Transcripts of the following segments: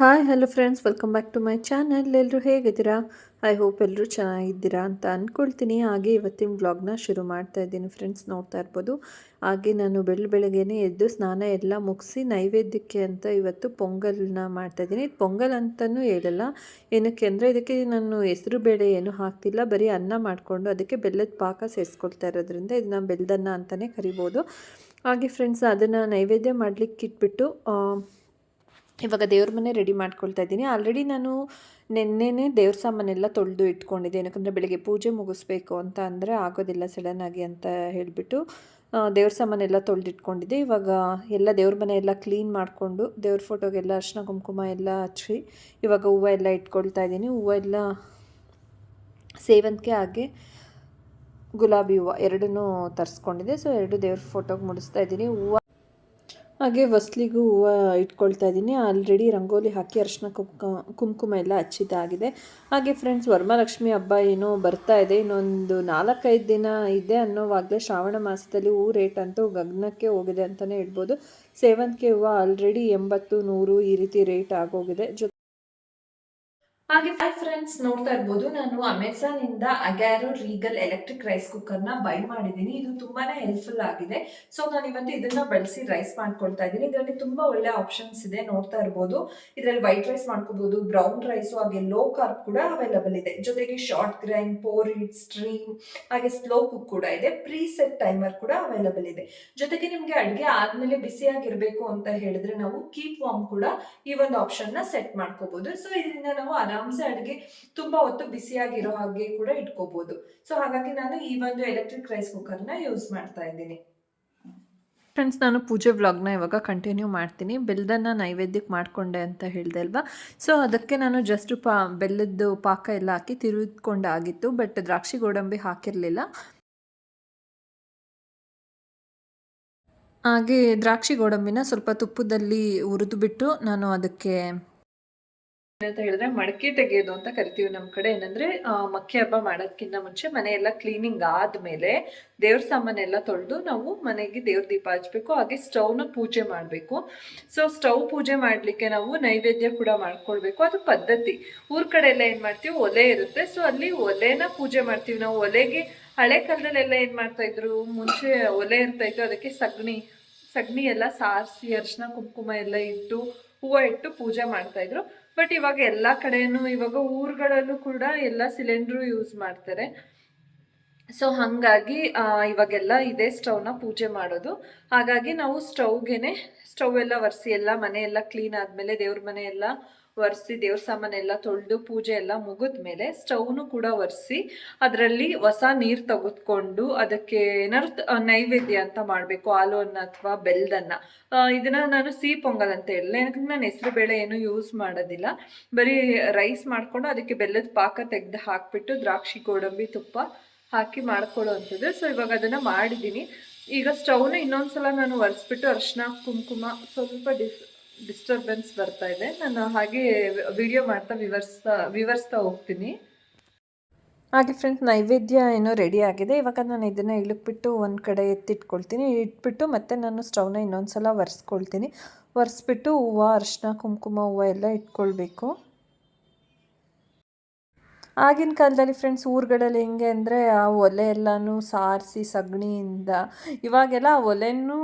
Hi hello friends welcome back to my channel ಎಲ್ಲರೂ ಹೇಗಿದ್ದೀರಾ? I hope ಎಲ್ಲರೂ ಚೆನ್ನಾಗಿದ್ದೀರಾ ಅಂತ ಅಂದ್ಕೊಳ್ತೀನಿ ಹಾಗೆ ಇವತ್ತಿನ ವ್ಲಾಗ್ನ ಶುರು ಮಾಡ್ತಾ ಇದ್ದೀನಿ ಫ್ರೆಂಡ್ಸ್ ನೋಡ್ತಾ ಇರ್ಬೋದು. ಹಾಗೆ ನಾನು ಬೆಳ ಬೆಳಗ್ಗೆನೇ ಎದ್ದು ಸ್ನಾನ ಎಲ್ಲ ಮುಗಿಸಿ ನೈವೇದ್ಯಕ್ಕೆ ಅಂತ ಇವತ್ತು ಪೊಂಗಲ್ನ ಮಾಡ್ತಾ ಇದ್ದೀನಿ. ಇದು ಪೊಂಗಲ್ ಅಂತಲೂ ಹೇಳಲ್ಲ. ಏನಕ್ಕೆ ಅಂದರೆ ಇದಕ್ಕೆ ನಾನು ಹೆಸರು ಬೇಳೆ ಏನು ಹಾಕ್ತಿಲ್ಲ. ಬರೀ ಅನ್ನ ಮಾಡಿಕೊಂಡು ಅದಕ್ಕೆ ಬೆಲ್ಲದ ಪಾಕ ಸೇರಿಸ್ಕೊಳ್ತಾ ಇರೋದ್ರಿಂದ ಇದನ್ನ ಬೆಲ್ಲದನ್ನ ಅಂತಲೇ ಕರಿಬೋದು. ಹಾಗೆ ಫ್ರೆಂಡ್ಸ್ ಅದನ್ನು ನೈವೇದ್ಯ ಮಾಡಲಿಕ್ಕೆ ಇಟ್ಬಿಟ್ಟು ಇವಾಗ ದೇವ್ರ ಮನೆ ರೆಡಿ ಮಾಡ್ಕೊಳ್ತಾ ಇದ್ದೀನಿ. ಆಲ್ರೆಡಿ ನಾನು ನೆನ್ನೆನೇ ದೇವ್ರ ಸಾಮಾನೆಲ್ಲ ತೊಳೆದು ಇಟ್ಕೊಂಡಿದ್ದೆ. ಏನಕ್ಕಂದರೆ ಬೆಳಗ್ಗೆ ಪೂಜೆ ಮುಗಿಸ್ಬೇಕು ಅಂತ ಅಂದರೆ ಆಗೋದಿಲ್ಲ ಆಗಿ ಅಂತ ಹೇಳಿಬಿಟ್ಟು ದೇವ್ರ ಸಾಮಾನೆಲ್ಲ ತೊಳೆದಿಟ್ಕೊಂಡಿದ್ದೆ. ಇವಾಗ ಎಲ್ಲ ದೇವ್ರ ಮನೆ ಎಲ್ಲ ಕ್ಲೀನ್ ಮಾಡಿಕೊಂಡು, ದೇವ್ರ ಫೋಟೋಗೆಲ್ಲ ಅರ್ಶಿನ ಕುಂಕುಮ ಎಲ್ಲ ಹಚ್ಚಿ ಇವಾಗ ಹೂವು ಎಲ್ಲ ಇಟ್ಕೊಳ್ತಾ ಇದ್ದೀನಿ. ಹೂವು ಎಲ್ಲ ಸೇವಂತಿಗೆ ಹಾಗೆ ಗುಲಾಬಿ ಹೂವು ಎರಡನ್ನೂ ತರಿಸ್ಕೊಂಡಿದ್ದೆ. ಸೊ ಎರಡು ದೇವ್ರ ಫೋಟೋಗೆ ಮುಡಿಸ್ತಾ ಇದ್ದೀನಿ. ಹೂವು ಹಾಗೆ ಹೊಸ್ಲಿಗೂ ಹೂವು ಇಟ್ಕೊಳ್ತಾ ಇದ್ದೀನಿ. ಆಲ್ರೆಡಿ ರಂಗೋಲಿ ಹಾಕಿ ಅರಿಶಿನ ಕುಂಕುಮ ಕುಂಕುಮ ಎಲ್ಲ ಹಚ್ಚಿದ್ದಾಗಿದೆ. ಹಾಗೆ ಫ್ರೆಂಡ್ಸ್ ವರಮಹಾಲಕ್ಷ್ಮಿ ಹಬ್ಬ ಏನೋ ಬರ್ತಾ ಇದೆ. ಇನ್ನೊಂದು ನಾಲ್ಕೈದು ದಿನ ಇದೆ ಅನ್ನೋವಾಗಲೇ ಶ್ರಾವಣ ಮಾಸದಲ್ಲಿ ಹೂ ರೇಟ್ ಅಂತೂ ಗಗನಕ್ಕೆ ಹೋಗಿದೆ ಅಂತಲೇ ಹೇಳ್ಬೋದು. ಸೇವಂತಿಗೆ ಹೂವು ಆಲ್ರೆಡಿ ಎಂಬತ್ತು, ನೂರು ಈ ರೀತಿ ರೇಟ್ ಆಗೋಗಿದೆ. ಜೊ ಹಾಗೆ ಫ್ರೆಂಡ್ಸ್ ನೋಡ್ತಾ ಇರ್ಬೋದು. ನಾನು ಅಮೆಝಾನ್ ಇಂದ ಅಗ್ಯಾರೋ ರೀಗಲ್ ಎಲೆಕ್ಟ್ರಿಕ್ ರೈಸ್ ಕುಕ್ಕರ್ನ ಬೈ ಮಾಡಿದ್ದೀನಿ. ಇದು ತುಂಬಾನೇ ಹೆಲ್ಪ್ಫುಲ್ ಆಗಿದೆ. ಸೊ ನಾನು ಇವತ್ತು ಇದನ್ನ ಬಳಸಿ ರೈಸ್ ಮಾಡ್ಕೊಳ್ತಾ ಇದ್ದೀನಿ. ಇದರಲ್ಲಿ ತುಂಬಾ ಒಳ್ಳೆ ಆಪ್ಷನ್ಸ್ ಇದೆ. ನೋಡ್ತಾ ಇರ್ಬೋದು. ಇದರಲ್ಲಿ ವೈಟ್ ರೈಸ್ ಮಾಡ್ಕೋಬಹುದು ಬ್ರೌನ್ ರೈಸ್ ಹಾಗೆ ಲೋ ಕಾರ್ಬ್ ಕೂಡ ಅವೈಲಬಲ್ ಇದೆ. ಜೊತೆಗೆ ಶಾರ್ಟ್ ಗ್ರೈಂಡ್ ಇಟ್ ಸ್ಟ್ರೀಮ್ ಹಾಗೆ ಸ್ಲೋ ಕುಕ್ ಕೂಡ ಇದೆ. ಪ್ರೀ ಸೆಟ್ ಟೈಮರ್ ಕೂಡ ಅವೈಲಬಲ್ ಇದೆ. ಜೊತೆಗೆ ನಿಮ್ಗೆ ಅಡುಗೆ ಆದ್ಮೇಲೆ ಬಿಸಿಯಾಗಿರ್ಬೇಕು ಅಂತ ಹೇಳಿದ್ರೆ ನಾವು ಕೀಪ್ ವಾಮ್ ಕೂಡ ಈ ಒಂದು ಆಪ್ಷನ್ನ ಸೆಟ್ ಮಾಡ್ಕೋಬಹುದು ಸೊ ಇದರಿಂದ ನಾವು ಆರಾಮ್ಸೆ ಅಡುಗೆ ತುಂಬಾ ಹೊತ್ತು ಬಿಸಿಯಾಗಿರೋ ಹಾಗೆ ಕೂಡ ಇಟ್ಕೋಬಹುದು ಸೊ ಹಾಗಾಗಿ ನಾನು ಈ ಒಂದು ಎಲೆಕ್ಟ್ರಿಕ್ ರೈಸ್ ಕುಕ್ಕರ್ನ ಯೂಸ್ ಮಾಡ್ತಾ ಇದ್ದೀನಿ. ಫ್ರೆಂಡ್ಸ್ ನಾನು ಪೂಜೆ ವ್ಲಾಗ್ನ ಇವಾಗ ಕಂಟಿನ್ಯೂ ಮಾಡ್ತೀನಿ. ಬೆಲ್ಲದನ್ನ ನೈವೇದ್ಯಕ್ಕೆ ಮಾಡಿಕೊಂಡೆ ಅಂತ ಹೇಳಿದೆ ಅಲ್ವಾ? ಸೊ ಅದಕ್ಕೆ ನಾನು ಜಸ್ಟ್ ಪಾ ಬೆಲ್ಲದ್ದು ಪಾಕ ಎಲ್ಲ ಹಾಕಿ ತಿರುಗಿಕೊಂಡಾಗಿತ್ತು ಬಟ್ ದ್ರಾಕ್ಷಿ ಗೋಡಂಬಿ ಹಾಕಿರಲಿಲ್ಲ. ಹಾಗೆ ದ್ರಾಕ್ಷಿ ಗೋಡಂಬಿನ ಸ್ವಲ್ಪ ತುಪ್ಪದಲ್ಲಿ ಹುರಿದು ಬಿಟ್ಟು ನಾನು ಅದಕ್ಕೆ ಅಂತ ಹೇಳಿದ್ರೆ ಮಡಕೆ ತೆಗೆಯೋದು ಅಂತ ಕರಿತೀವಿ ನಮ್ಮ ಕಡೆ. ಏನಂದ್ರೆ ಮಕ್ಕಿ ಹಬ್ಬ ಮಾಡೋದಕ್ಕಿಂತ ಮುಂಚೆ ಮನೆ ಮನೆಯೆಲ್ಲ ಕ್ಲೀನಿಂಗ್ ಆದ್ಮೇಲೆ ದೇವ್ರ ಸಾಮಾನೆಲ್ಲ ತೊಳೆದು ನಾವು ಮನೆಗೆ ದೇವ್ರ ದೀಪ ಹಚ್ಬೇಕು, ಹಾಗೆ ಸ್ಟವ್ನ ಪೂಜೆ ಮಾಡಬೇಕು. ಸೊ ಸ್ಟವ್ ಪೂಜೆ ಮಾಡಲಿಕ್ಕೆ ನಾವು ನೈವೇದ್ಯ ಕೂಡ ಮಾಡ್ಕೊಳ್ಬೇಕು. ಅದು ಪದ್ಧತಿ. ಊರ್ ಕಡೆ ಎಲ್ಲ ಏನ್ ಮಾಡ್ತೀವಿ, ಒಲೆ ಇರುತ್ತೆ. ಸೊ ಅಲ್ಲಿ ಒಲೆನ ಪೂಜೆ ಮಾಡ್ತೀವಿ. ನಾವು ಒಲೆಗೆ ಹಳೆ ಕಾಲದಲ್ಲೆಲ್ಲ ಏನ್ ಮಾಡ್ತಾ ಇದ್ರು? ಮುಂಚೆ ಒಲೆ ಇರ್ತಾ ಇತ್ತು, ಅದಕ್ಕೆ ಸಗಣಿ ಸಗಣಿ ಎಲ್ಲ ಸಾರಿಸಿ ಅರ್ಶಿನ ಕುಂಕುಮ ಎಲ್ಲ ಇಟ್ಟು ಹೂವ ಇಟ್ಟು ಪೂಜೆ ಮಾಡ್ತಾ ಇದ್ರು. ಬಟ್ ಇವಾಗ ಎಲ್ಲ ಕಡೆನೂ, ಇವಾಗ ಊರುಗಳಲ್ಲೂ ಕೂಡ ಎಲ್ಲ ಸಿಲಿಂಡ್ರು ಯೂಸ್ ಮಾಡ್ತಾರೆ. ಸೊ ಹಾಗಾಗಿ ಇವಾಗೆಲ್ಲ ಇದೇ ಸ್ಟವ್ನ ಪೂಜೆ ಮಾಡೋದು. ಹಾಗಾಗಿ ನಾವು ಸ್ಟವ್ಗೆ ಸ್ಟವ್ ಎಲ್ಲ ಒರೆಸಿ, ಎಲ್ಲ ಮನೆ ಎಲ್ಲ ಕ್ಲೀನ್ ಆದಮೇಲೆ ದೇವ್ರ ಮನೆ ಎಲ್ಲ ಒರೆಸಿ ದೇವ್ರ ಸಾಮಾನೆಲ್ಲ ತೊಳೆದು ಪೂಜೆ ಎಲ್ಲ ಮುಗಿದ್ಮೇಲೆ ಸ್ಟವ್ನು ಕೂಡ ಒರೆಸಿ ಅದರಲ್ಲಿ ಹೊಸ ನೀರು ತೆಗೆದುಕೊಂಡು ಅದಕ್ಕೆ ಏನಾದ್ರು ನೈವೇದ್ಯ ಅಂತ ಮಾಡಬೇಕು ಹಾಲು ಅನ್ನ ಅಥವಾ ಬೆಲ್ಲದನ್ನ ಇದನ್ನ ನಾನು ಸಿಹಿ ಪೊಂಗಲ್ ಅಂತ ಹೇಳಿಲ್ಲ. ಏನಕ್ಕೆ ನಾನು ಹೆಸರು ಬೇಳೆ ಏನು ಯೂಸ್ ಮಾಡೋದಿಲ್ಲ. ಬರೀ ರೈಸ್ ಮಾಡಿಕೊಂಡು ಅದಕ್ಕೆ ಬೆಲ್ಲದ ಪಾಕ ತೆಗೆದು ಹಾಕ್ಬಿಟ್ಟು ದ್ರಾಕ್ಷಿ, ಗೋಡಂಬಿ, ತುಪ್ಪ ಹಾಕಿ ಮಾಡ್ಕೊಳ್ಳೋ ಅಂಥದ್ದು ಸೊ ಇವಾಗ ಅದನ್ನು ಮಾಡಿದ್ದೀನಿ. ಈಗ ಸ್ಟವ್ನ ಇನ್ನೊಂದ್ಸಲ ನಾನು ಒರೆಸ್ಬಿಟ್ಟು ಅರ್ಶಿನ, ಕುಂಕುಮ ಸ್ವಲ್ಪ ಡಿಸ್ ಡಿಸ್ಟರ್ಬೆನ್ಸ್ ಬರ್ತಾ ಇದೆ. ನಾನು ಹಾಗೆ ವಿಡಿಯೋ ಮಾಡ್ತಾ ವಿವರಿಸ್ತಾ ವಿವರಿಸ್ತಾ ಹೋಗ್ತೀನಿ. ಹಾಗೆ ಫ್ರೆಂಡ್ಸ್ ನೈವೇದ್ಯ ಏನೋ ರೆಡಿ ಆಗಿದೆ. ಇವಾಗ ನಾನು ಇದನ್ನು ಇಳಿಕ್ಬಿಟ್ಟು ಒಂದು ಕಡೆ ಎತ್ತಿಟ್ಕೊಳ್ತೀನಿ. ಇಟ್ಬಿಟ್ಟು ಮತ್ತೆ ನಾನು ಸ್ಟವ್ನ ಇನ್ನೊಂದು ಸಲ ಒರೆಸ್ಕೊಳ್ತೀನಿ. ಒರೆಸ್ಬಿಟ್ಟು ಹೂವು, ಅರಿಶಿನ, ಕುಂಕುಮ ಹೂವು ಎಲ್ಲ ಇಟ್ಕೊಳ್ಬೇಕು. ಆಗಿನ ಕಾಲದಲ್ಲಿ ಫ್ರೆಂಡ್ಸ್ ಊರುಗಳಲ್ಲಿ ಹೆಂಗೆ ಅಂದರೆ ಆ ಒಲೆ ಎಲ್ಲನೂ ಸಾರಿಸಿ ಸಗಣಿಯಿಂದ, ಇವಾಗೆಲ್ಲ ಆ ಒಲೆನೂ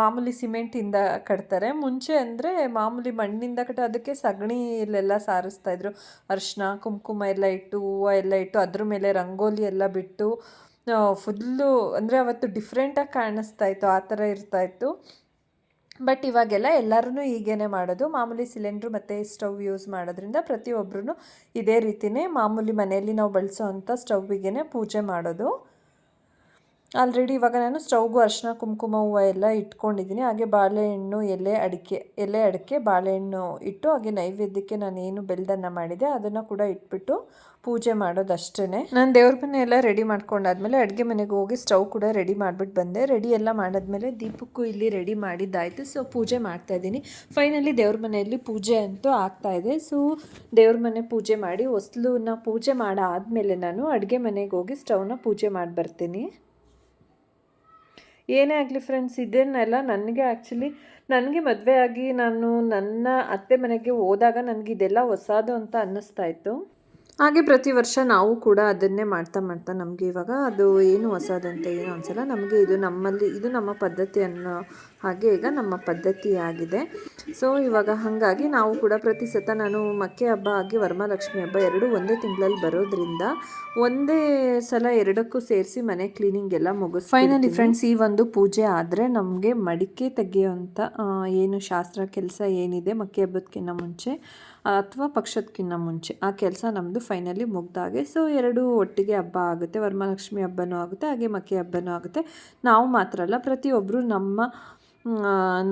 ಮಾಮೂಲಿ ಸಿಮೆಂಟಿಂದ ಕಟ್ತಾರೆ. ಮುಂಚೆ ಅಂದರೆ ಮಾಮೂಲಿ ಮಣ್ಣಿಂದ ಕಟ್ಟ ಅದಕ್ಕೆ ಸಗಣಿಲೆಲ್ಲ ಸಾರಿಸ್ತಾ ಇದ್ರು. ಅರಿಶಿನ ಕುಂಕುಮ ಎಲ್ಲ ಇಟ್ಟು, ಹೂವು ಎಲ್ಲ ಇಟ್ಟು, ಅದ್ರ ಮೇಲೆ ರಂಗೋಲಿ ಎಲ್ಲ ಬಿಟ್ಟು ಫುಲ್ಲು ಅಂದರೆ ಅವತ್ತು ಡಿಫ್ರೆಂಟಾಗಿ ಕಾಣಿಸ್ತಾ ಇತ್ತು, ಆ ಥರ ಇರ್ತಾ ಇತ್ತು. ಬಟ್ ಇವಾಗೆಲ್ಲ ಎಲ್ಲರೂ ಹೀಗೇನೆ ಮಾಡೋದು. ಮಾಮೂಲಿ ಸಿಲಿಂಡ್ರು ಮತ್ತು ಸ್ಟವ್ ಯೂಸ್ ಮಾಡೋದ್ರಿಂದ ಪ್ರತಿಯೊಬ್ಬರೂ ಇದೇ ರೀತಿಯೇ ಮಾಮೂಲಿ ಮನೆಯಲ್ಲಿ ನಾವು ಬಳಸೋ ಅಂಥ ಸ್ಟವ್ವಿಗೆ ಪೂಜೆ ಮಾಡೋದು. ಆಲ್ರೆಡಿ ಇವಾಗ ನಾನು ಸ್ಟವ್ಗೂ ಅರಿಶಿನ ಕುಂಕುಮ, ಹೂವು ಎಲ್ಲ ಇಟ್ಕೊಂಡಿದ್ದೀನಿ. ಹಾಗೆ ಬಾಳೆಹಣ್ಣು, ಎಲೆ, ಅಡಿಕೆ ಎಲೆ, ಅಡಿಕೆ, ಬಾಳೆಹಣ್ಣು ಇಟ್ಟು ಹಾಗೆ ನೈವೇದ್ಯಕ್ಕೆ ನಾನು ಏನು ಬೆಲ್ದನ್ನ ಮಾಡಿದೆ, ಅದನ್ನು ಕೂಡ ಇಟ್ಬಿಟ್ಟು ಪೂಜೆ ಮಾಡೋದಷ್ಟೇ ನಾನು ದೇವ್ರ ಮನೆ ಎಲ್ಲ ರೆಡಿ ಮಾಡ್ಕೊಂಡಾದ್ಮೇಲೆ ಅಡುಗೆ ಮನೆಗೆ ಹೋಗಿ ಸ್ಟವ್ ಕೂಡ ರೆಡಿ ಮಾಡಿಬಿಟ್ಟು ಬಂದೆ. ರೆಡಿ ಎಲ್ಲ ಮಾಡಿದ್ಮೇಲೆ ದೀಪಕ್ಕೂ ಇಲ್ಲಿ ರೆಡಿ ಮಾಡಿದ್ದಾಯಿತು. ಸೊ ಪೂಜೆ ಮಾಡ್ತಾ ಇದ್ದೀನಿ. ಫೈನಲಿ ದೇವ್ರ ಮನೆಯಲ್ಲಿ ಪೂಜೆ ಅಂತೂ ಆಗ್ತಾ ಇದೆ. ಸೊ ದೇವ್ರ ಮನೆ ಪೂಜೆ ಮಾಡಿ ಹೊಸ್ಲನ್ನ ಪೂಜೆ ಮಾಡಾದ್ಮೇಲೆ ನಾನು ಅಡುಗೆ ಮನೆಗೆ ಹೋಗಿ ಸ್ಟವ್ನ ಪೂಜೆ ಮಾಡಿ ಬರ್ತೀನಿ ಏನೇ ಆಗಲಿ ಫ್ರೆಂಡ್ಸ್ ಇದನ್ನೆಲ್ಲ ನನಗೆ ಆ್ಯಕ್ಚುಲಿ ನನಗೆ ಮದುವೆ ಆಗಿ ನಾನು ನನ್ನ ಅತ್ತೆ ಮನೆಗೆ ಹೋದಾಗ ನನಗೆ ಇದೆಲ್ಲ ಹೊಸದು ಅಂತ ಅನ್ನಿಸ್ತಾ ಇತ್ತು. ಹಾಗೆ ಪ್ರತಿ ವರ್ಷ ನಾವು ಕೂಡ ಅದನ್ನೇ ಮಾಡ್ತಾ ಮಾಡ್ತಾ ನಮಗೆ ಇವಾಗ ಅದು ಏನು ಹೊಸದಂತ ಏನು ಅನಿಸಲ್ಲ. ನಮಗೆ ಇದು ನಮ್ಮಲ್ಲಿ, ಇದು ನಮ್ಮ ಪದ್ಧತಿ ಅನ್ನೋ ಹಾಗೆ ಈಗ ನಮ್ಮ ಪದ್ಧತಿ ಆಗಿದೆ ಸೊ ಇವಾಗ ಹಾಗಾಗಿ ನಾವು ಕೂಡ ಪ್ರತಿ ಸತ ನಾನು ಮಕ್ಕೆ ಹಬ್ಬ ಆಗಿ ವರಮಹಾಲಕ್ಷ್ಮಿ ಹಬ್ಬ ಎರಡು ಒಂದೇ ತಿಂಗಳಲ್ಲಿ ಬರೋದ್ರಿಂದ ಒಂದೇ ಸಲ ಎರಡಕ್ಕೂ ಸೇರಿಸಿ ಮನೆ ಕ್ಲೀನಿಂಗ್ ಎಲ್ಲ ಮುಗಿಸ್ ಫೈನಲಿ ಫ್ರೆಂಡ್ಸ್ ಈ ಒಂದು ಪೂಜೆ ಆದರೆ ನಮಗೆ ಮಡಿಕೆ ತೆಗೆಯುವಂಥ ಏನು ಶಾಸ್ತ್ರ ಕೆಲಸ ಏನಿದೆ ಮಕ್ಕೆ ಹಬ್ಬದಕ್ಕಿಂತ ಮುಂಚೆ ಅಥವಾ ಪಕ್ಷದಕ್ಕಿಂತ ಮುಂಚೆ ಆ ಕೆಲಸ ನಮ್ಮದು ಫೈನಲಿ ಮುಗ್ದಾಗೆ ಸೊ ಎರಡು ಒಟ್ಟಿಗೆ ಹಬ್ಬ ಆಗುತ್ತೆ. ವರಮಹಾಲಕ್ಷ್ಮಿ ಹಬ್ಬನೂ ಆಗುತ್ತೆ, ಹಾಗೆ ಮಕ್ಕೆ ಹಬ್ಬನೂ ಆಗುತ್ತೆ. ನಾವು ಮಾತ್ರ ಅಲ್ಲ ಪ್ರತಿಯೊಬ್ಬರು ನಮ್ಮ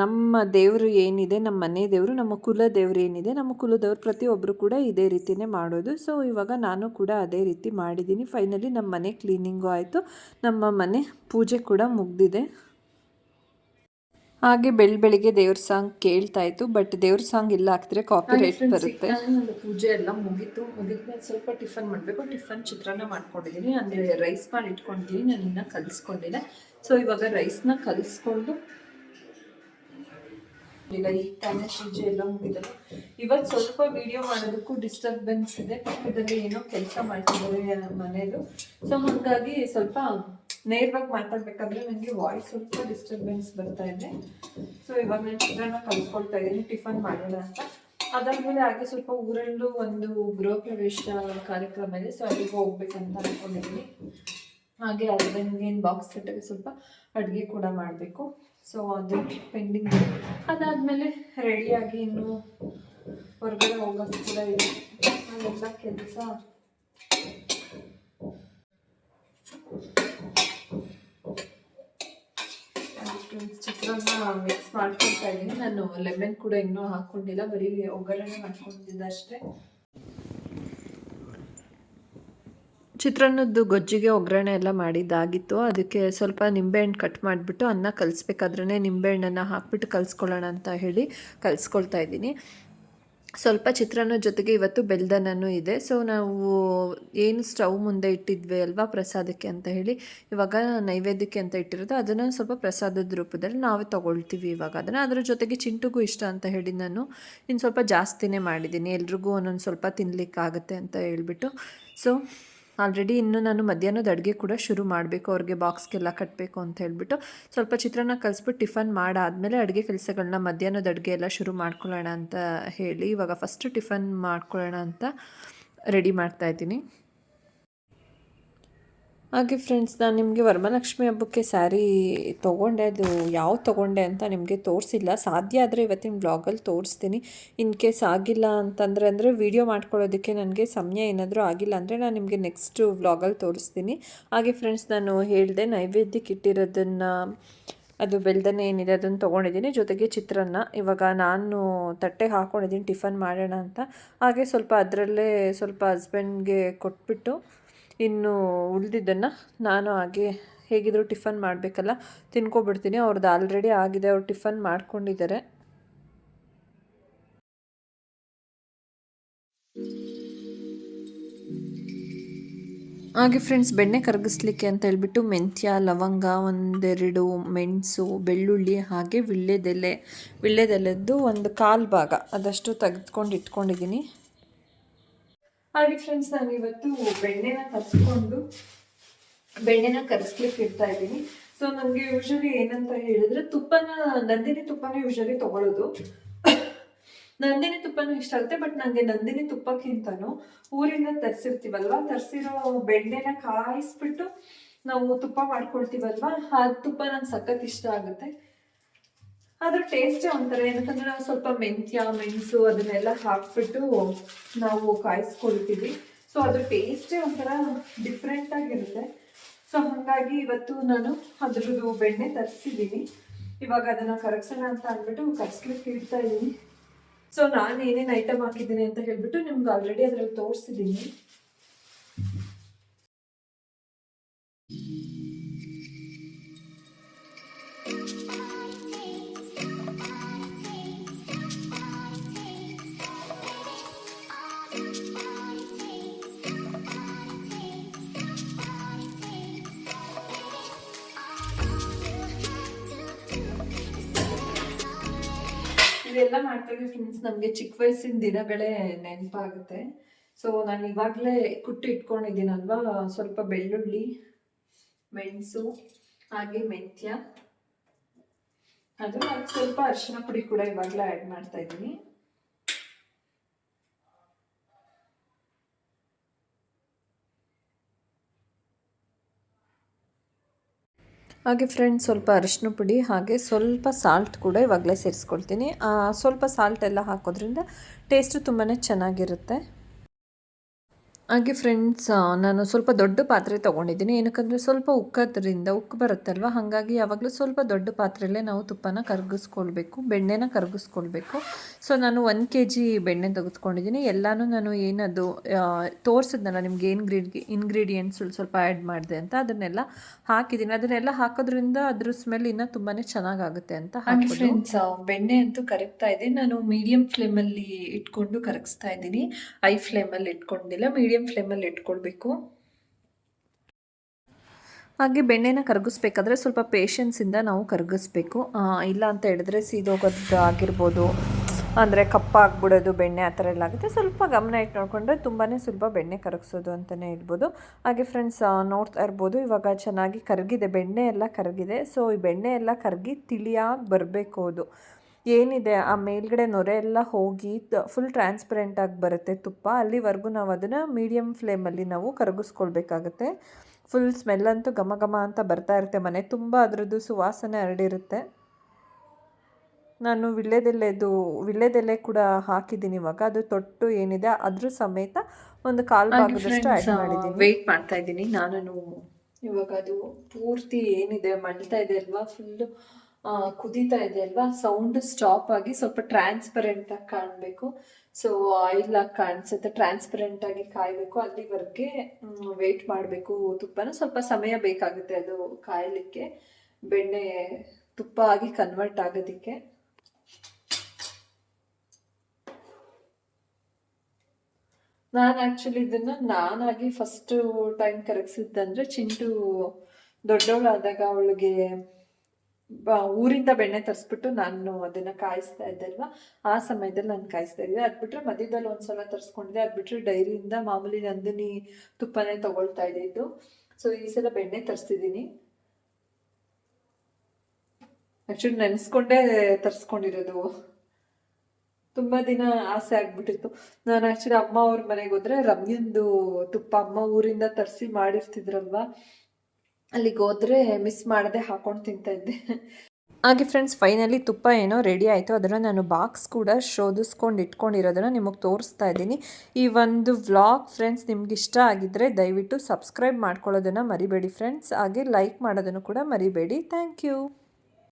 ನಮ್ಮ ದೇವರು ಏನಿದೆ ನಮ್ಮ ಮನೆ ದೇವರು ನಮ್ಮ ಕುಲ ದೇವರು ಏನಿದೆ ನಮ್ಮ ಕುಲದವ್ರು ಪ್ರತಿಯೊಬ್ಬರು ಕೂಡ ಇದೇ ರೀತಿನೇ ಮಾಡೋದು. ಸೊ ಇವಾಗ ನಾನು ಕೂಡ ಅದೇ ರೀತಿ ಮಾಡಿದ್ದೀನಿ. ಫೈನಲಿ ನಮ್ಮ ಮನೆ ಕ್ಲೀನಿಂಗು ಆಯಿತು. ನಮ್ಮ ಮನೆ ಪೂಜೆ ಕೂಡ ಮುಗ್ದಿದೆ. ಹಾಗೆ ಬೆಳ್ ಬೆಳಿಗ್ಗೆ ದೇವ್ರ ಸಾಂಗ್ ಕೇಳ್ತಾ ಇತ್ತು ಬಟ್ ದೇವ್ರ ಸಾಂಗ್ ಇಲ್ಲ ಹಾಕಿದ್ರೆ ಕಾಪಿ ರೈಟ್ ಬರುತ್ತೆ. ಪೂಜೆ ಎಲ್ಲ ಮುಗೀತು. ಮುಗಿದ್ಮೇಲೆ ಸ್ವಲ್ಪ ಟಿಫನ್ ಮಾಡಬೇಕು. ಟಿಫನ್ ಚಿತ್ರಾನ್ನ ಮಾಡ್ಕೊಂಡಿದ್ದೀನಿ. ಅಂದರೆ ರೈಸ್ ಮಾಡಿ ಇಟ್ಕೊಂಡಿದ್ದೀನಿ. ನಾನು ಇನ್ನೂ ಕಲಿಸ್ಕೊಂಡಿದ್ದೆ ಸೊ ಇವಾಗ ರೈಸ್ನ ಕಲಿಸ್ಕೊಂಡು ಇಲ್ಲ ಈ ತಾನೇ ಪೂಜೆ ಎಲ್ಲ ಮುಗಿದಲ್ಲ. ಇವತ್ತು ಸ್ವಲ್ಪ ವಿಡಿಯೋ ಮಾಡೋದಕ್ಕೂ ಡಿಸ್ಟರ್ಬೆನ್ಸ್ ಇದೆ. ಪಕ್ಕದಲ್ಲಿ ಏನೋ ಕೆಲಸ ಮಾಡ್ತಿದ್ದಾರೆ ಮನೇದು ಸೊ ಹಾಗಾಗಿ ಸ್ವಲ್ಪ ನೇರವಾಗಿ ಮಾತಾಡ್ಬೇಕಾದ್ರೆ ನನಗೆ ವಾಯ್ಸ್ ಸ್ವಲ್ಪ ಡಿಸ್ಟರ್ಬೆನ್ಸ್ ಬರ್ತಾ ಇದೆ. ಸೊ ಇವಾಗ ನಾನು ಚಿತ್ರಾನ್ನ ಕಲ್ಸ್ಕೊಳ್ತಾ ಇದ್ದೀನಿ. ಟಿಫನ್ ಮಾಡೋಣ ಅಂತ. ಅದಾದ್ಮೇಲೆ ಹಾಗೆ ಸ್ವಲ್ಪ ಊರಲ್ಲೂ ಒಂದು ಗೃಹ ಪ್ರವೇಶ ಕಾರ್ಯಕ್ರಮ ಇದೆ. ಸೊ ಅಲ್ಲಿಗೆ ಹೋಗ್ಬೇಕಂತ ಅನ್ಕೊಂಡಿದ್ದೀನಿ. ಹಾಗೆ ಅದ್ರ ಏನು ಬಾಕ್ಸ್ ಸೆಟ್ಟಿಗೆ ಸ್ವಲ್ಪ ಅಡುಗೆ ಕೂಡ ಮಾಡಬೇಕು. ಸೊ ಅದು ಪೆಂಡಿಂಗ್ ಅದಾದಮೇಲೆ ರೆಡಿಯಾಗಿ ಇನ್ನು ಹೊರಗಡೆ ಹೋಗೋದು ಕೂಡ ಇದೆ. ಅದೆಲ್ಲ ಕೆಲಸ. ಚಿತ್ರಾನ್ನ ಮಿಕ್ಸ್ ಮಾಡ್ಕೊಳ್ತಾ ಇದ್ದೀನಿ. ನಾನು ಲೆಮನ್ ಕೂಡ ಇನ್ನೂ ಹಾಕ್ಕೊಂಡಿಲ್ಲ ಬರೀ ಒಗ್ಗರಣೆ ಮಾಡ್ಕೊಂಡಿದ್ದೆ ಅಷ್ಟೇ. ಚಿತ್ರಾನ್ನದ್ದು ಗೊಜ್ಜಿಗೆ ಒಗ್ಗರಣೆ ಎಲ್ಲ ಮಾಡಿದ್ದಾಗಿತ್ತು. ಅದಕ್ಕೆ ಸ್ವಲ್ಪ ನಿಂಬೆಹಣ್ಣು ಕಟ್ ಮಾಡಿಬಿಟ್ಟು ಅನ್ನ ಕಲಿಸ್ಬೇಕಾದ್ರೆ ನಿಂಬೆಹಣ್ಣನ್ನು ಹಾಕ್ಬಿಟ್ಟು ಕಲಿಸ್ಕೊಳ್ಳೋಣ ಅಂತ ಹೇಳಿ ಕಲಿಸ್ಕೊಳ್ತಾ ಇದ್ದೀನಿ. ಸ್ವಲ್ಪ ಚಿತ್ರಾನ್ನದ ಜೊತೆಗೆ ಇವತ್ತು ಬೆಲ್ದನೂ ಇದೆ. ಸೊ ನಾವು ಏನು ಸ್ಟವ್ ಮುಂದೆ ಇಟ್ಟಿದ್ವಿ ಅಲ್ವಾ ಪ್ರಸಾದಕ್ಕೆ ಅಂತ ಹೇಳಿ, ಇವಾಗ ನೈವೇದ್ಯಕ್ಕೆ ಅಂತ ಇಟ್ಟಿರೋದು, ಅದನ್ನು ಸ್ವಲ್ಪ ಪ್ರಸಾದದ ರೂಪದಲ್ಲಿ ನಾವೇ ತೊಗೊಳ್ತೀವಿ ಇವಾಗ. ಅದನ್ನು ಅದರ ಜೊತೆಗೆ ಚಿಂಟುಗೂ ಇಷ್ಟ ಅಂತ ಹೇಳಿ ನಾನು ಇನ್ನು ಸ್ವಲ್ಪ ಜಾಸ್ತಿನೇ ಮಾಡಿದ್ದೀನಿ. ಎಲ್ರಿಗೂ ಒಂದೊಂದು ಸ್ವಲ್ಪ ತಿನ್ನಲಿಕ್ಕಾಗುತ್ತೆ ಅಂತ ಹೇಳಿಬಿಟ್ಟು. ಸೊ ಆಲ್ರೆಡಿ ಇನ್ನು ನಾನು ಮಧ್ಯಾಹ್ನದ ಅಡುಗೆ ಕೂಡ ಶುರು ಮಾಡಬೇಕು. ಅವ್ರಿಗೆ ಬಾಕ್ಸ್ಗೆಲ್ಲ ಕಟ್ಟಬೇಕು ಅಂತ ಹೇಳ್ಬಿಟ್ಟು ಸ್ವಲ್ಪ ಚಿತ್ರಾನ್ನ ಕಲಿಸ್ಬಿಟ್ಟು ಟಿಫನ್ ಮಾಡಾದಮೇಲೆ ಅಡುಗೆ ಕೆಲಸಗಳನ್ನ ಮಧ್ಯಾಹ್ನದ ಅಡುಗೆ ಎಲ್ಲ ಶುರು ಮಾಡ್ಕೊಳ್ಳೋಣ ಅಂತ ಹೇಳಿ ಇವಾಗ ಫಸ್ಟ್ ಟಿಫನ್ ಮಾಡ್ಕೊಳ್ಳೋಣ ಅಂತ ರೆಡಿ ಮಾಡ್ತಾ ಇದ್ದೀನಿ. ಹಾಗೆ ಫ್ರೆಂಡ್ಸ್ ನಾನು ನಿಮಗೆ ವರಮಹಾಲಕ್ಷ್ಮಿ ಹಬ್ಬಕ್ಕೆ ಸ್ಯಾರಿ ತೊಗೊಂಡೆ. ಅದು ಯಾವ ತೊಗೊಂಡೆ ಅಂತ ನಿಮಗೆ ತೋರಿಸಿಲ್ಲ. ಸಾಧ್ಯ ಆದರೆ ಇವತ್ತಿನ ಬ್ಲಾಗಲ್ಲಿ ತೋರಿಸ್ತೀನಿ. ಇನ್ ಕೇಸ್ ಆಗಿಲ್ಲ ಅಂತಂದರೆ ಅಂದರೆ ವೀಡಿಯೋ ಮಾಡ್ಕೊಳ್ಳೋದಕ್ಕೆ ನನಗೆ ಸಮಯ ಏನಾದರೂ ಆಗಿಲ್ಲ ಅಂದರೆ ನಾನು ನಿಮಗೆ ನೆಕ್ಸ್ಟ್ ವ್ಲಾಗಲ್ಲಿ ತೋರಿಸ್ತೀನಿ. ಹಾಗೆ ಫ್ರೆಂಡ್ಸ್ ನಾನು ಹೇಳಿದೆ ನೈವೇದ್ಯಕ್ಕೆ ಇಟ್ಟಿರೋದನ್ನು, ಅದು ಬೆಳ್ದನೇ ಏನಿದೆ ಅದನ್ನು ತೊಗೊಂಡಿದ್ದೀನಿ. ಜೊತೆಗೆ ಚಿತ್ರಾನ್ನ. ಇವಾಗ ನಾನು ತಟ್ಟೆಗೆ ಹಾಕ್ಕೊಂಡಿದ್ದೀನಿ ಟಿಫನ್ ಮಾಡೋಣ ಅಂತ. ಹಾಗೆ ಸ್ವಲ್ಪ ಅದರಲ್ಲೇ ಸ್ವಲ್ಪ ಹಸ್ಬೆಂಡ್ಗೆ ಕೊಟ್ಬಿಟ್ಟು ಇನ್ನು ಉಳಿದಿದ್ದನ್ನು ನಾನು ಹಾಗೆ ಹೇಗಿದ್ರು ಟಿಫನ್ ಮಾಡಬೇಕಲ್ಲ, ತಿನ್ಕೊಬಿಡ್ತೀನಿ. ಅವ್ರದ್ದು ಆಲ್ರೆಡಿ ಆಗಿದೆ, ಅವ್ರು ಟಿಫನ್ ಮಾಡ್ಕೊಂಡಿದ್ದಾರೆ. ಹಾಗೆ ಫ್ರೆಂಡ್ಸ್ ಬೆಣ್ಣೆ ಕರಗಿಸ್ಲಿಕ್ಕೆ ಅಂತ ಹೇಳ್ಬಿಟ್ಟು ಮೆಂತ್ಯ, ಲವಂಗ, ಒಂದೆರಡು ಮೆಣಸು, ಬೆಳ್ಳುಳ್ಳಿ, ಹಾಗೆ ವಿಳ್ಳೆದೆಲೆ. ವಿಳ್ಳೆದೆಲೆದ್ದು ಒಂದು ಕಾಲು ಭಾಗ ಅದಷ್ಟು ತೆಗೆದುಕೊಂಡು ಇಟ್ಕೊಂಡಿದ್ದೀನಿ. ಹಾಗೆ ಫ್ರೆಂಡ್ಸ್ ನಾನು ಇವತ್ತು ಬೆಣ್ಣೆನ ಕರ್ಸ್ಕೊಂಡು, ಬೆಣ್ಣೆನ ಕರ್ಸ್ಲಿಕ್ಕೆ ಇಡ್ತಾ ಇದ್ದೀನಿ. ಸೊ ನನಗೆ ಯೂಶಲಿ ಏನಂತ ಹೇಳಿದ್ರೆ ತುಪ್ಪನ, ನಂದಿನಿ ತುಪ್ಪನ ಯೂಶಲಿ ತಗೊಳ್ಳೋದು ನಂದಿನಿ ತುಪ್ಪನೂ ಇಷ್ಟ ಆಗುತ್ತೆ ಬಟ್ ನನಗೆ ನಂದಿನಿ ತುಪ್ಪಕ್ಕಿಂತನೂ ಊರಿಂದ ತರಿಸಿರ್ತೀವಲ್ವ? ತರಿಸಿರೋ ಬೆಣ್ಣೆನ ಕಾಯಿಸ್ಬಿಟ್ಟು ನಾವು ತುಪ್ಪ ಮಾಡ್ಕೊಳ್ತೀವಲ್ವಾ? ಆ ತುಪ್ಪ ನಂಗೆ ಸಖತ್ ಇಷ್ಟ ಆಗುತ್ತೆ. ಅದ್ರ ಟೇಸ್ಟೇ ಒಂಥರ ಏನಂತಂದ್ರೆ ನಾವು ಸ್ವಲ್ಪ ಮೆಂತ್ಯ, ಮೆಣಸು ಅದನ್ನೆಲ್ಲ ಹಾಕ್ಬಿಟ್ಟು ನಾವು ಕಾಯಿಸ್ಕೊಳ್ತೀವಿ. ಸೊ ಅದ್ರ ಟೇಸ್ಟೇ ಒಂಥರ ಡಿಫ್ರೆಂಟ್ ಆಗಿರುತ್ತೆ. ಸೊ ಹಾಗಾಗಿ ಇವತ್ತು ನಾನು ಅದ್ರದ್ದು ಬೆಣ್ಣೆ ತರಿಸಿದ್ದೀನಿ. ಇವಾಗ ಅದನ್ನ ಕರಗ್ಸೋಣ ಅಂತ ಅಂದ್ಬಿಟ್ಟು ಕರ್ಸ್ಲಿಕ್ಕೆ ಇಡ್ತಾ ಇದ್ದೀನಿ. ಸೊ ನಾನು ಏನೇನು ಐಟಮ್ ಹಾಕಿದ್ದೀನಿ ಅಂತ ಹೇಳ್ಬಿಟ್ಟು ನಿಮ್ಗೆ ಆಲ್ರೆಡಿ ಅದ್ರಲ್ಲಿ ತೋರಿಸಿದ್ದೀನಿ. ಇದೆಲ್ಲ ಮಾಡ್ತಾಯಿದ್ರೆ ಫ್ರೆಂಡ್ಸ್ ನಮಗೆ ಚಿಕ್ಕ ವಯಸ್ಸಿನ ದಿನಗಳೇ ನೆನಪಾಗುತ್ತೆ. ಸೊ ನಾನು ಇವಾಗಲೇ ಕುಟ್ಟು ಇಟ್ಕೊಂಡಿದ್ದೀನಲ್ವಾ? ಸ್ವಲ್ಪ ಬೆಳ್ಳುಳ್ಳಿ, ಮೆಣಸು, ಹಾಗೆ ಮೆಂತ್ಯ. ಅದು ಸ್ವಲ್ಪ ಅರಿಶಿನ ಪುಡಿ ಕೂಡ ಇವಾಗಲೇ ಆ್ಯಡ್ ಮಾಡ್ತಾ ಇದ್ದೀನಿ. ಹಾಗೆ ಫ್ರೆಂಡ್ಸ್ ಸ್ವಲ್ಪ ಅರಿಶಿನ ಪುಡಿ, ಹಾಗೆ ಸ್ವಲ್ಪ ಸಾಲ್ಟ್ ಕೂಡ ಇವಾಗಲೇ ಸೇರಿಸ್ಕೊಳ್ತೀನಿ. ಸ್ವಲ್ಪ ಸಾಲ್ಟ್ ಎಲ್ಲ ಹಾಕೋದ್ರಿಂದ ಟೇಸ್ಟು ತುಂಬಾ ಚೆನ್ನಾಗಿರುತ್ತೆ. ಹಾಗೆ ಫ್ರೆಂಡ್ಸ್ ನಾನು ಸ್ವಲ್ಪ ದೊಡ್ಡ ಪಾತ್ರೆ ತೊಗೊಂಡಿದ್ದೀನಿ. ಏನಕ್ಕಂದರೆ ಸ್ವಲ್ಪ ಉಕ್ಕೋದ್ರಿಂದ ಉಕ್ಕು ಬರುತ್ತಲ್ವ? ಹಾಗಾಗಿ ಯಾವಾಗಲೂ ಸ್ವಲ್ಪ ದೊಡ್ಡ ಪಾತ್ರೆಯಲ್ಲೇ ನಾವು ತುಪ್ಪನ ಕರಗಿಸ್ಕೊಳ್ಬೇಕು ಬೆಣ್ಣೆನ ಕರಗಿಸ್ಕೊಳ್ಬೇಕು. ಸೊ ನಾನು ಒಂದು ಕೆ ಜಿ ಬೆಣ್ಣೆ ತೆಗೆದುಕೊಂಡಿದ್ದೀನಿ. ಎಲ್ಲನೂ ನಾನು ಏನದು ತೋರಿಸಿದ್ನಲ್ಲ ನಿಮ್ಗೆ ಏನು ಗ್ರೀಡ್ ಇನ್ಗ್ರೀಡಿಯೆಂಟ್ಸ್ ಸ್ವಲ್ಪ ಆ್ಯಡ್ ಮಾಡಿದೆ ಅಂತ ಅದನ್ನೆಲ್ಲ ಹಾಕಿದ್ದೀನಿ. ಅದನ್ನೆಲ್ಲ ಹಾಕೋದ್ರಿಂದ ಅದ್ರ ಸ್ಮೆಲ್ ಇನ್ನೂ ತುಂಬಾ ಚೆನ್ನಾಗಾಗುತ್ತೆ ಅಂತ ಹಾಗೆ ಫ್ರೆಂಡ್ಸ್ ಬೆಣ್ಣೆ ಅಂತೂ ಕರಗ್ತಾ ಇದೆ. ನಾನು ಮೀಡಿಯಂ ಫ್ಲೇಮಲ್ಲಿ ಇಟ್ಕೊಂಡು ಕರಗಿಸ್ತಾ ಇದ್ದೀನಿ. ಐ ಫ್ಲೇಮಲ್ಲಿ ಇಟ್ಕೊಂಡಿಲ್ಲ ಮೀಡಿಯಂ ಫ್ಲೇಮಲ್ಲಿ ಇಟ್ಕೊಳ್ಬೇಕು ಹಾಗೆ ಬೆಣ್ಣೆನ ಕರಗಿಸ್ಬೇಕಾದ್ರೆ ಸ್ವಲ್ಪ ಪೇಷನ್ಸಿಂದ ನಾವು ಕರಗಿಸ್ಬೇಕು. ಇಲ್ಲ ಅಂತ ಹೇಳಿದ್ರೆ ಸೀದೋಗೋದು ಆಗಿರ್ಬೋದು. ಅಂದರೆ ಕಪ್ಪಾಗ್ಬಿಡೋದು ಬೆಣ್ಣೆ ಆ ಥರ ಎಲ್ಲ ಆಗುತ್ತೆ. ಸ್ವಲ್ಪ ಗಮನ ಇಟ್ಟು ನೋಡಿಕೊಂಡ್ರೆ ತುಂಬಾ ಸ್ವಲ್ಪ ಬೆಣ್ಣೆ ಕರಗಿಸೋದು ಅಂತಲೇ ಹೇಳ್ಬೋದು. ಹಾಗೆ ಫ್ರೆಂಡ್ಸ್ ನೋಡ್ತಾ ಇರ್ಬೋದು. ಇವಾಗ ಚೆನ್ನಾಗಿ ಕರಗಿದೆ, ಬೆಣ್ಣೆ ಎಲ್ಲ ಕರಗಿದೆ. ಸೊ ಈ ಬೆಣ್ಣೆ ಎಲ್ಲ ಕರಗಿ ತಿಳಿಯಾಗಿ ಬರಬೇಕು ಅದು. ಏನಿದೆ ಆ ಮೇಲ್ಗಡೆ ನೊರೆ ಎಲ್ಲ ಹೋಗಿ ಫುಲ್ ಟ್ರಾನ್ಸ್ಪರೆಂಟಾಗಿ ಬರುತ್ತೆ ತುಪ್ಪ. ಅಲ್ಲಿವರೆಗೂ ನಾವು ಅದನ್ನು ಮೀಡಿಯಮ್ ಫ್ಲೇಮಲ್ಲಿ ನಾವು ಕರಗಿಸ್ಕೊಳ್ಬೇಕಾಗತ್ತೆ. ಫುಲ್ ಸ್ಮೆಲ್ ಅಂತೂ ಘಮ ಘಮ ಅಂತ ಬರ್ತಾ ಇರುತ್ತೆ ಮನೆ. ತುಂಬ ಅದರದ್ದು ಸುವಾಸನೆ ಹರಡಿರುತ್ತೆ. ನಾನು ವಿಳ್ಳೆದೆಲೆದು ವಿಳ್ಳೆದೆಲೆ ಕೂಡ ಹಾಕಿದ್ದೀನಿ ಇವಾಗ. ಅದು ತೊಟ್ಟು ಏನಿದೆ ಅದ್ರ ಸಮೇತ ಒಂದು ಕಾಲು ಭಾಗದಷ್ಟು ಆ್ಯಡ್ ಮಾಡಿದ್ದೀನಿ. ವೇಟ್ ಮಾಡ್ತಾ ಇದ್ದೀನಿ. ನಾನು ಇವಾಗ ಅದು ಪೂರ್ತಿ ಏನಿದೆ ಮಳ್ತಾ ಇದೆ ಅಲ್ವಾ ಫುಲ್ಲು ಕುದೀತಾ ಇದೆ ಅಲ್ವಾ? ಸೌಂಡ್ ಸ್ಟಾಪ್ ಆಗಿ ಸ್ವಲ್ಪ ಟ್ರಾನ್ಸ್ಪರೆಂಟ್ ಆಗಿ ಕಾಣಬೇಕು. ಸೊ ಆಯಿಲ್ ಆಗಿ ಕಾಣಿಸುತ್ತೆ ಟ್ರಾನ್ಸ್ಪರೆಂಟ್ ಆಗಿ ಕಾಯಬೇಕು. ಅಲ್ಲಿವರೆಗೆ ವೆಯ್ಟ್ ಮಾಡಬೇಕು ತುಪ್ಪನ. ಸ್ವಲ್ಪ ಸಮಯ ಬೇಕಾಗುತ್ತೆ ಅದು ಕಾಯಲಿಕ್ಕೆ. ಬೆಣ್ಣೆ ತುಪ್ಪ ಆಗಿ ಕನ್ವರ್ಟ್ ಆಗೋದಕ್ಕೆ. ನಾನು ಆ್ಯಕ್ಚುಲಿ ಇದನ್ನು ನಾನಾಗಿ ಫಸ್ಟ್ ಟೈಮ್ ಕರಗಿಸಿದ್ದಂದ್ರೆ ಚಿಂಟು ದೊಡ್ಡವಳಾದಾಗ ಅವಳಿಗೆ ಊರಿಂದ ಬೆಣ್ಣೆ ತರಿಸ್ಬಿಟ್ಟು ನಾನು ಅದನ್ನ ಕಾಯಿಸ್ತಾ ಇದ್ದೆ ಅಲ್ವಾ? ಆ ಸಮಯದಲ್ಲಿ ನಾನು ಕಾಯಿಸ್ತಾ ಇದ್ದೆ. ಅದು ಬಿಟ್ಟರೆ ಮಧ್ಯದಲ್ಲಿ ಒಂದ್ಸಲ ತರಿಸ್ಕೊಂಡಿದ್ದೆ. ಅದು ಬಿಟ್ಟರೆ ಡೈರಿಯಿಂದ ಮಾಮೂಲಿ ನಂದಿನಿ ತುಪ್ಪನೇ ತಗೊಳ್ತಾ ಇದ್ದಿದ್ದು ಸೊ ಈ ಸಲ ಬೆಣ್ಣೆ ತರಿಸ್ತಿದ್ದೀನಿ. ಆ್ಯಕ್ಚುಲಿ ನೆನೆಸ್ಕೊಂಡೇ ತರಿಸ್ಕೊಂಡಿರೋದು. ತುಂಬ ದಿನ ಆಸೆ ಆಗ್ಬಿಟ್ಟಿತ್ತು. ನಾನು ಆ್ಯಕ್ಚುಲಿ ಅಮ್ಮ ಅವ್ರ ಮನೆಗೆ ಹೋದ್ರೆ ರಮ್ಯಂದು ತುಪ್ಪ ಅಮ್ಮ ಊರಿಂದ ತರಿಸಿ ಮಾಡಿರ್ತಿದ್ರಲ್ವಾ? ಅಲ್ಲಿಗೆ ಹೋದ್ರೆ ಮಿಸ್ ಮಾಡದೆ ಹಾಕೊಂಡು ತಿಂತಾ ಇದ್ದೆ. ಹಾಗೆ ಫ್ರೆಂಡ್ಸ್ ಫೈನಲಿ ತುಪ್ಪ ಏನೋ ರೆಡಿ ಆಯಿತು. ಅದನ್ನು ನಾನು ಬಾಕ್ಸ್ ಕೂಡ ಶೋಧಿಸ್ಕೊಂಡು ಇಟ್ಕೊಂಡಿರೋದನ್ನು ನಿಮಗೆ ತೋರಿಸ್ತಾ ಇದ್ದೀನಿ. ಈ ಒಂದು ವ್ಲಾಗ್ ಫ್ರೆಂಡ್ಸ್ ನಿಮ್ಗೆ ಇಷ್ಟ ಆಗಿದ್ದರೆ ದಯವಿಟ್ಟು ಸಬ್ಸ್ಕ್ರೈಬ್ ಮಾಡ್ಕೊಳ್ಳೋದನ್ನು ಮರಿಬೇಡಿ ಫ್ರೆಂಡ್ಸ್ ಹಾಗೆ ಲೈಕ್ ಮಾಡೋದನ್ನು ಕೂಡ ಮರಿಬೇಡಿ. Thank you